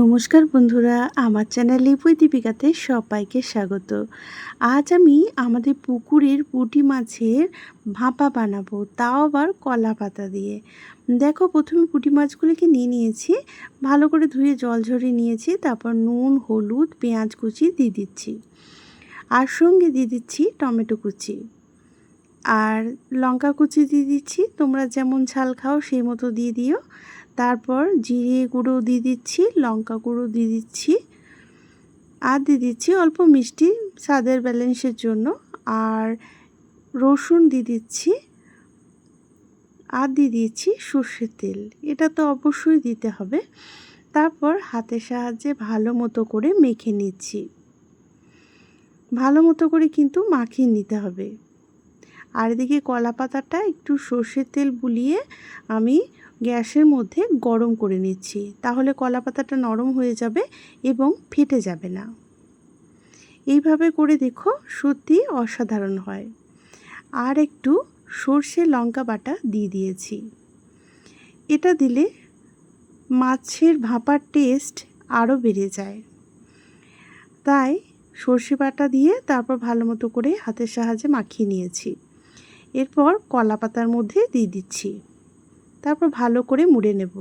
নমস্কার বন্ধুরা, আমার চ্যানেল লিপুই দীপিকাতে সবাইকে স্বাগত। আজ আমি আমাদের পুকুরের পুঁটি মাছের ভাপা বানাবো, তাও আবার কলা পাতা দিয়ে। দেখো, প্রথমে পুঁটি মাছগুলিকে নিয়ে নিয়েছি, ভালো করে ধুয়ে জল ঝরিয়ে নিয়েছি, তারপর নুন, হলুদ, পেঁয়াজ কুচি দিয়ে দিচ্ছি। আর সঙ্গে দিয়ে দিচ্ছি টমেটো কুচি। আর লঙ্কা কুচি দিয়ে দিচ্ছি, তোমরা যেমন ঝাল খাও সেই মতো দিয়ে দিও। তারপর জিরে গুঁড়ো দিয়ে দিচ্ছি, লঙ্কা গুঁড়ো দিয়ে দিচ্ছি আর দিয়ে দিচ্ছি অল্প মিষ্টি স্বাদের ব্যালেন্সের জন্য। আর রসুন দিয়ে দিচ্ছি আর দিয়ে দিচ্ছি সর্ষের তেল। এটা তো অবশ্যই দিতে হবে। তারপর হাতের সাহায্যে ভালো মতো করে মেখে নিচ্ছি। ভালো মতো করে কিন্তু মাখিয়ে নিতে হবে। আর এদিকে কলা পাতাটা একটু সর্ষের তেল বুলিয়ে আমি গ্যাসের মধ্যে গরম করে নিচ্ছি। তাহলে কলা পাতাটা নরম হয়ে যাবে এবং ফেটে যাবে না। এইভাবে করে দেখো সত্যি অসাধারণ হয়। আর একটু সর্ষে লঙ্কা বাটা দিয়ে দিয়েছি। এটা দিলে মাছের ভাপার টেস্ট আরও বেড়ে যায়। তাই সর্ষে বাটা দিয়ে তারপর ভালো মতো করে হাতের সাহায্যে মাখিয়ে নিয়েছি। এরপর কলা পাতার মধ্যে দিয়ে দিচ্ছি। তারপর ভালো করে মুড়ে নেব।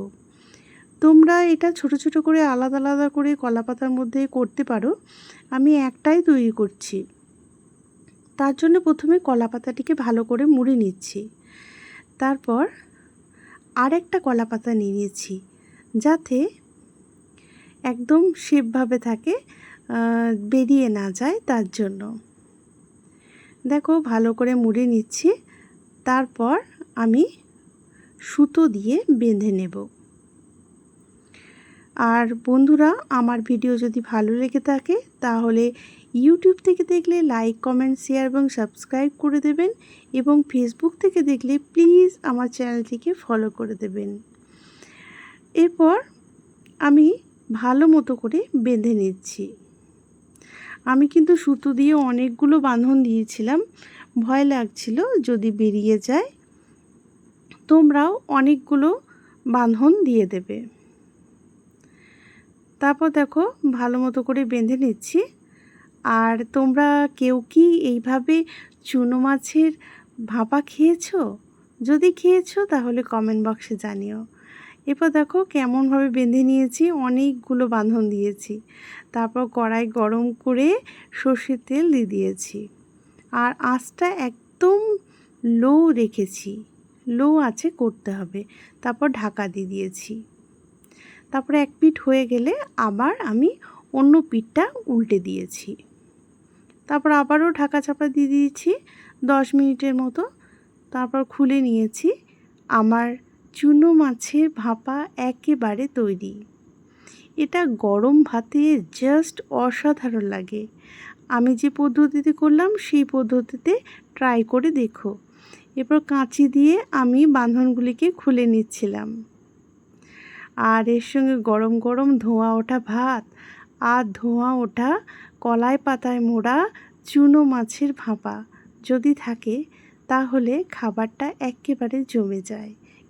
তোমরা এটা ছোট ছোট করে আলাদা আলাদা করে কলা পাতার মধ্যে করতে পারো। আমি একটাই তৈরি করছি। তার জন্য প্রথমে কলা পাতাটিকে ভালো করে মুড়ে নিচ্ছি। তারপর আরেকটা কলা পাতা নিয়ে নিয়েছি, যাতে একদম শেপভাবে থাকে বেরিয়ে না যায় তার জন্য। দেখো ভালো করে মুড়ে নিচ্ছি। তারপর আমি সুতো দিয়ে বেঁধে নেব। আর বন্ধুরা, আমার ভিডিও যদি ভালো লেগে থাকে, তাহলে ইউটিউব থেকে দেখলে লাইক, কমেন্ট, শেয়ার এবং সাবস্ক্রাইব করে দেবেন এবং ফেসবুক থেকে দেখলে প্লিজ আমার চ্যানেলটিকে ফলো করে দেবেন। এরপর আমি ভালো মতো করে বেঁধে নিচ্ছি। আমি কিন্তু সুতো দিয়ে অনেকগুলো বাঁধন দিয়েছিলাম। ভয় লাগছিল যদি বেরিয়ে যায়। তোমরাও অনেকগুলো বাঁধন দিয়ে দেবে। তারপর দেখো ভালো মতো করে বেঁধে নিচ্ছি। আর তোমরা কেউ কি এইভাবে চুনো মাছের ভাপা খেয়েছো? যদি খেয়েছো তাহলে কমেন্ট বক্সে জানিও। এরপর দেখো কেমনভাবে বেঁধে নিয়েছি, অনেকগুলো বাঁধন দিয়েছি। তারপর কড়াই গরম করে সর্ষের তেল দিয়ে দিয়েছি। আর আঁচটা একদম লো রেখেছি লো আছে করতে হবে। তারপর ঢাকা দিয়ে দিয়েছি। তারপরে এক পিঠ হয়ে গেলে আবার আমি অন্য পিঠটা উল্টে দিয়েছি। তারপর আবারও ঢাকা চাপা দিয়ে দিয়েছি, দশ মিনিটের মতো। তারপর খুলে নিয়েছি, আমার চুনো মাছের ভাপা একেবারে তৈরি। এটা গরম ভাতে জাস্ট অসাধারণ লাগে। আমি যে পদ্ধতিতে করলাম, সেই পদ্ধতিতে ট্রাই করে দেখো। এরপর কাঁচি দিয়ে আমি বাঁধনগুলিকে খুলে নিচ্ছিলাম। আর এর সঙ্গে গরম গরম ধোঁয়া ওঠা ভাত আর ধোঁয়া ওঠা কলাই পাতায় মোড়া চুনো মাছের ভাপা যদি থাকে, তাহলে খাবারটা একেবারে জমে যায়।